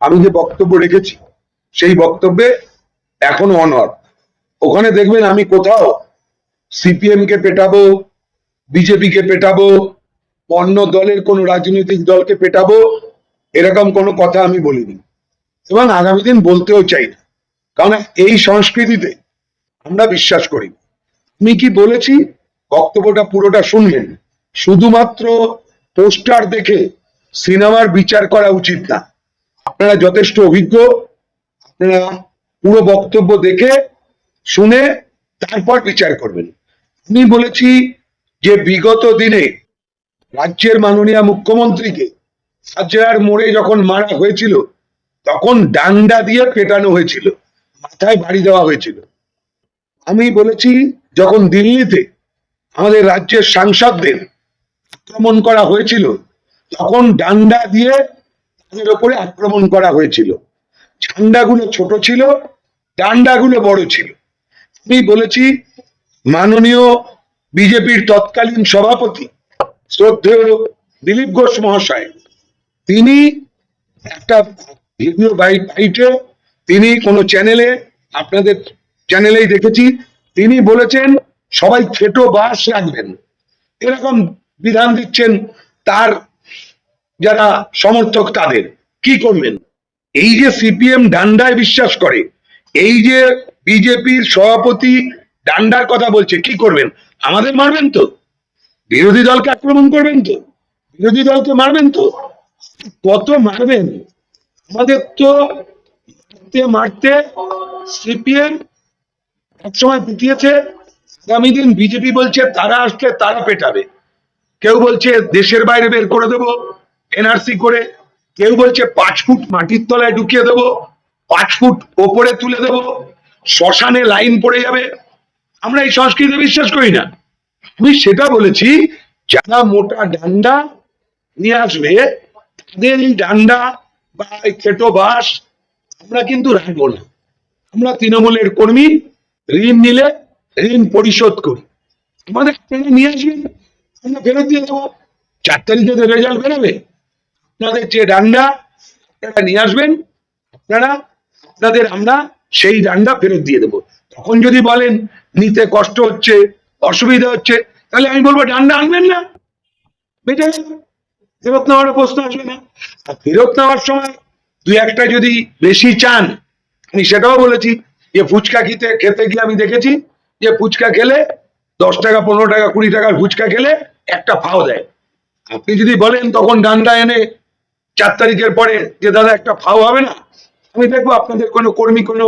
আমি যে বক্তব্য রেখেছি, সেই বক্তব্যে এখনও অনর ওখানে দেখবেন আমি কোথাও সিপিএম কে পেটাবো বিজেপি কে পেটাবো, অন্য দলের কোনো রাজনৈতিক দলকে পেটাবো, এরকম কোনো কথা আমি বলিনি। এবং আগামী দিন বলতেও চাই না। কারণ এই সংস্কৃতিতে আমরা বিশ্বাস করি আমি কি বলেছি? বক্তব্যটা পুরোটা শুনলেন শুধুমাত্র পোস্টার দেখে সিনেমার বিচার করা উচিত না। আপনারা যথেষ্ট অভিজ্ঞ। আপনারা পুরো বক্তব্য দেখে, শুনে তারপর বিচার করবেন। আমি বলেছি যে বিগত দিনে রাজ্যের মাননীয় মুখ্যমন্ত্রীকে সাজেয়ার মোড়ে যখন মারা হয়েছিল, তখন ডান্ডা দিয়ে পেটানো হয়েছিল, মাথায় বাড়ি দেওয়া হয়েছিল। আমি বলেছি, যখন দিল্লিতে আমাদের রাজ্যের সাংসদদের আক্রমণ করা হয়েছিল, তখন ডান্ডা দিয়ে তাদের ওপরে আক্রমণ করা হয়েছিল। ঝান্ডাগুলো ছোট ছিল, ডান্ডাগুলো বড় ছিল। আমি বলেছি, মাননীয় বিজেপির তৎকালীন সভাপতি, শ্রদ্ধেয় দিলীপ ঘোষ মহাশয়, তিনি একটা ভিডিও বাইটে তিনি কোনো চ্যানেলে, আপনাদের চ্যানেলেই দেখেছি, তিনি বলেছেন, সবাই খেটো বাস রাখবেন। এরকম বিধান দিচ্ছেন তার যারা সমর্থক তাদের, কি করবেন? এই যে সিপিএম ডান্ডায় বিশ্বাস করে, এই যে বিজেপির সভাপতি ডান্ডার কথা বলছে, কি করবেন? আমাদের মারবেন তো। বিরোধী দলকে আক্রমণ করবেন তো। বিরোধী দলকে মারবেন তো। কত মারবেন? আমাদের তো মারতে সিপিএম একসময় পিটিয়েছে। আগামী দিন বিজেপি বলছে, তারা আসলে তারা পেটাবে। কেউ বলছে, দেশের বাইরে বের করে দেবো। এনআরসি করে কেউ বলছে পাঁচ ফুট মাটির তলায় ঢুকিয়ে দেবো, পাঁচ ফুট ওপরে তুলে দেবো, শ্মশানে লাইন পড়ে যাবে। আমরা এই সংস্কৃতি বিশ্বাস করি না। আমি সেটা বলেছি, যারা মোটা ডান্ডা নিয়ে আসবে, তাদের এই ডান্ডা বা খেটো বাস আমরা কিন্তু রাখব না। আমরা তৃণমূলের কর্মী, ঋণ নিলে ঋণ পরিশোধ করি। আমাদের নিয়ে আসবেন আমরা ফেরত দিয়ে দেবো। চার তারিখে রেজাল্ট বেরোবে। আপনাদের যে ডান্ডা আপনারা নিয়ে আসবেন। আপনারা আপনাদের আমরা সেই ডান্ডা ফেরত দিয়ে দেবো। তখন যদি বলেন, নিতে কষ্ট হচ্ছে, অসুবিধা হচ্ছে, তাহলে আমি বলব, ডান্ডা আনবেন না। বেটে ফেরত নেওয়ার প্রশ্ন আসবে না। আর ফেরত নেওয়ার সময় দুই একটা যদি বেশি চান, আমি সেটাও বলেছি, যে ফুচকা খেতে খেতে গিয়ে আমি দেখেছি যে ফুচকা খেলে দশ টাকা, পনেরো টাকা, কুড়ি টাকার ফুচকা খেলে একটা ফাও দেয়। আপনি যদি বলেন, তখন ডান্ডা এনে চার তারিখের পরে যে দাদা একটা ফাও হবে না, আমি দেখব আপনাদের কোনো কর্মী কোনো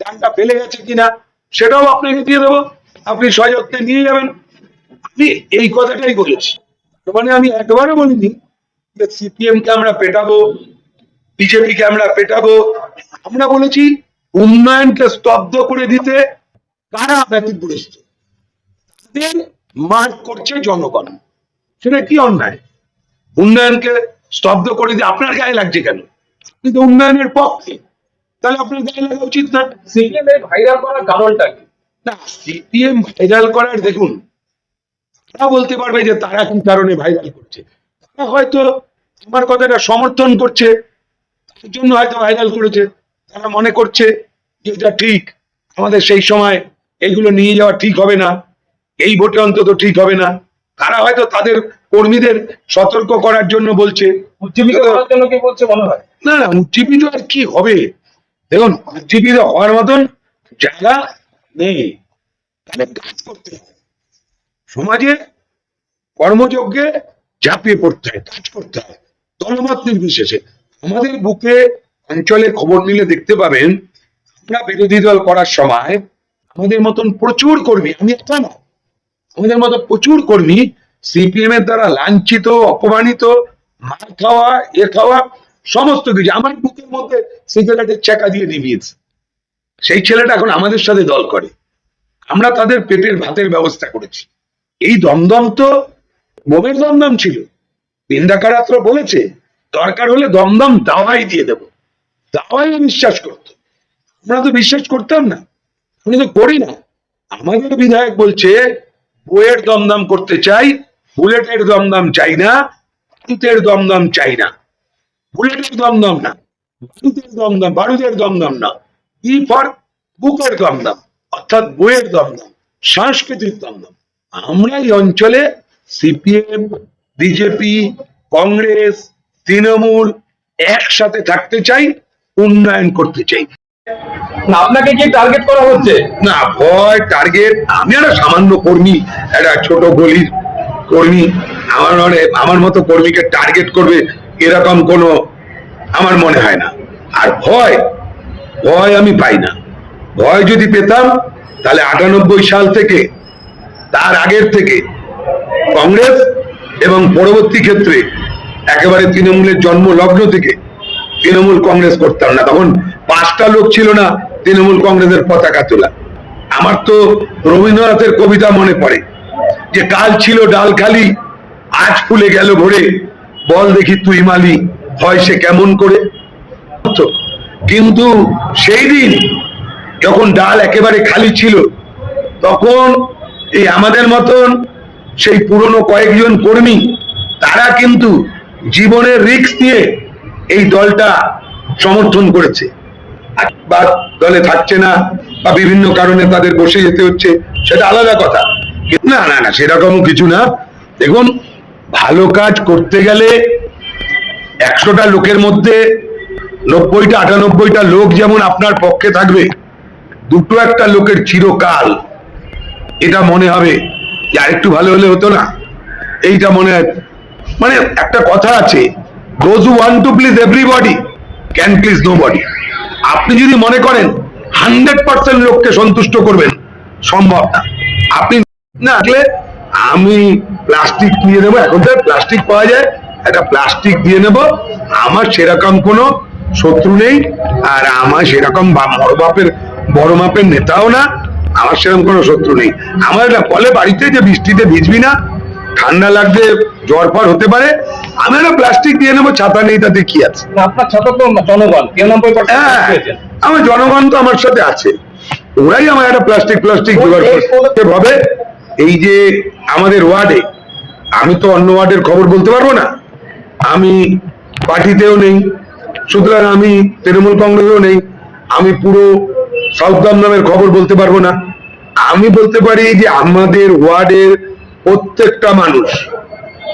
ডান্ডা ফেলে গেছে কিনা, সেটাও আপনাকে দিয়ে দেবো। আপনি সযত্নে নিয়ে যাবেন। আমি এই কথাটাই বলেছি। মানে আমি একবারও বলিনি যে সিপিএম কে আমরা পেটাবো বিজেপি কে আমরা পেটাবো। আমরা বলেছি উন্নয়নকে স্তব্ধ করে দিতে কারা ব্যতিগ্রস্ত তাদের মার করছে জনগণ। সেটা কি অন্যায়? উন্নয়নকে স্তব্ধ করে দিয়ে আপনার গায়ে লাগছে কেন? আপনি তো উন্নয়নের পক্ষে। তাহলে আপনার গায়ে লাগা উচিত না? সিপিএম এর ভাইরাল করার কারণটা কি? না সিপিএম ভাইরাল করার দেখুন তারা বলতে পারবে যে তারা কি কারণে ভাইরাল করছে। তারা হয়তো আমার কথাটা সমর্থন করছে তার জন্য হয়তো ভাইরাল করেছে। তারা মনে করছে যে এটা ঠিক আমাদের সেই সময় এইগুলো নিয়ে যাওয়া ঠিক হবে না এই ভোটে অন্তত ঠিক হবে না। তারা হয়তো তাদের কর্মীদের সতর্ক করার জন্য বলছে। মনে না না উজ্জীবিত আর কি হবে? দেখুন উজ্জীবিত হওয়ার মতন জায়গা নেই। তাহলে কাজ করতে হবে। সমাজে কর্মযজ্ঞে ঝাঁপিয়ে পড়তে হয় কাজ করতে হয়। দলমত নির্বিশেষে। আমাদের বুকে অঞ্চলে খবর নিলে দেখতে পাবেন আমরা বিরোধী দল করার সময় আমাদের মতন প্রচুর কর্মী আমি একটা না আমাদের মতো প্রচুর কর্মী সিপিএম এর দ্বারা লাঞ্ছিত, অপমানিত, মার খাওয়া, এ খাওয়া, সমস্ত কিছু। আমার বুকের মধ্যে সিগারেটের চাকা দিয়ে নিভিয়েছে। সেই ছেলেটা এখন আমাদের সাথে দল করে। আমরা তাদের পেটের ভাতের ব্যবস্থা করেছি। এই দমদম তো বোমের দমদম ছিল। বিন্দাকারাত্র বলেছে, দরকার হলে দমদম দাওয়াই দিয়ে দেব। দাওয়াই বিশ্বাস করতো। আমরা তো বিশ্বাস করতাম না। আমি তো করি না। আমাদের বিধায়ক বলছে, বইয়ের দমদম করতে চাই বুলেটের দমদম চাই না তুতের দমদম চাই না বুলেটের দমদম না বারুদের দমদম বারুদের দমদম না। ই ফর বুকের দমদম অর্থাৎ বইয়ের দমদম সাংস্কৃতিক দমদম। আমরা এই অঞ্চলে সিপিএম বিজেপি কংগ্রেস তৃণমূল একসাথে থাকতে চাই উন্নয়ন করতে চাই। না আপনাকে কি টার্গেট করা হচ্ছে? না ভয় টার্গেট আমি একটা সামান্য কর্মী একটা ছোট গলির কর্মী, আমার মনে আমার মতো কর্মীকে টার্গেট করবে, এরকম কোনো আমার মনে হয় না। আর ভয় ভয় আমি পাই না। ভয় যদি পেতাম, তাহলে আটানব্বই সাল থেকে, তার আগের থেকে কংগ্রেস এবং পরবর্তী ক্ষেত্রে একেবারে তৃণমূলের জন্ম লগ্ন থেকে তৃণমূল কংগ্রেস করতাম না। তখন পাঁচটা লোক ছিল না, তৃণমূল কংগ্রেসের পতাকা তোলা। আমার তো রবীন্দ্রনাথের কবিতা মনে পড়ে। যে কাল ছিল ডাল খালি, আজ ফুলে গেল ভরে। বল দেখি তুই মালি হয় সে কেমন করে? কিন্তু সেই দিন যখন ডাল একেবারে খালি ছিল, তখন এই আমাদের মতন সেই পুরনো কয়েকজন কর্মী, তারা কিন্তু জীবনের রিস্ক নিয়ে এই দলটা সমর্থন করেছে। বা দলে থাকছে না বা বিভিন্ন কারণে তাদের বসে যেতে হচ্ছে, সেটা আলাদা কথা। না না না, সেরকম কিছু না। দেখুন, ভালো কাজ করতে গেলে একশোটা লোকের মধ্যে নব্বইটা, আটানব্বইটা লোক যেমন আপনার পক্ষে থাকবে, দুটো একটা লোকের চিরকাল। এটা মনে হবে যে আরেকটু ভালো হলে হতো না। এইটা মনে মানে একটা কথা আছে those who want to please everybody can please nobody আপনি যদি মনে করেন হান্ড্রেড পার্সেন্ট লোককে সন্তুষ্ট করবেন, সম্ভব না। আপনি না আসলে আমি প্লাস্টিক নিয়ে নেব এখন তো প্লাস্টিক পাওয়া যায়। একটা প্লাস্টিক দিয়ে নেব আমার সেরকম কোনো শত্রু নেই আর আমার সেরকম বড় বাপের বড় মাপের নেতাও না আমার সেরকম কোনো শত্রু নেই। আমার এটা বলে বাড়িতে যে বৃষ্টিতে ভিজবি না ঠান্ডা লাগবে জ্বর ফর হতে পারে আমি একটা প্লাস্টিক দিয়ে নেব ছাতা নেই তাতে কি আছে? আপনার ছাত্র তো জনগণ তিরানব্বই হ্যাঁ আমার জনগণ তো আমার সাথে আছে ওরাই আমার একটা প্লাস্টিক প্লাস্টিক জোগাড় করতে হবে এই যে আমাদের ওয়ার্ডে, আমি তো অন্য ওয়ার্ডের খবর বলতে পারব না। আমি পার্টিতেও নেই, সুতরাং আমি তৃণমূল কংগ্রেসেও নেই, আমি পুরো সাউথ দমদমের খবর বলতে পারব না। আমি বলতে পারি যে আমাদের ওয়ার্ডের প্রত্যেকটা মানুষ,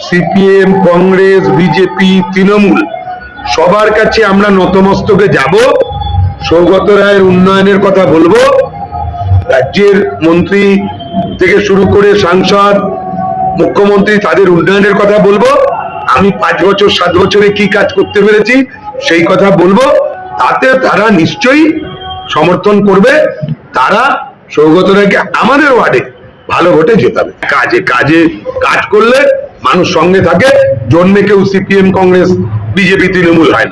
সিপিএম, কংগ্রেস, বিজেপি, তৃণমূল, সবার কাছে আমরা নতমস্তকে যাব, সৌগত রায়ের উন্নয়নের কথা বলব, রাজ্যের মন্ত্রী থেকে শুরু করে সাংসদ, মুখ্যমন্ত্রী তাদের উন্নয়নের কথা বলব। আমি পাঁচ বছর, সাত বছরে কি কাজ করতে পেরেছি সেই কথা বলব। তাতে তারা নিশ্চয়ই সমর্থন করবে। তারা সৌগত রায়কে আমাদের ওয়ার্ডে ভালো ভোটে জেতাবে। কাজে কাজে কাজ করলে মানুষ সঙ্গে থাকে। জন্মে কেউ সিপিএম, কংগ্রেস, বিজেপি, তৃণমূল হয় না।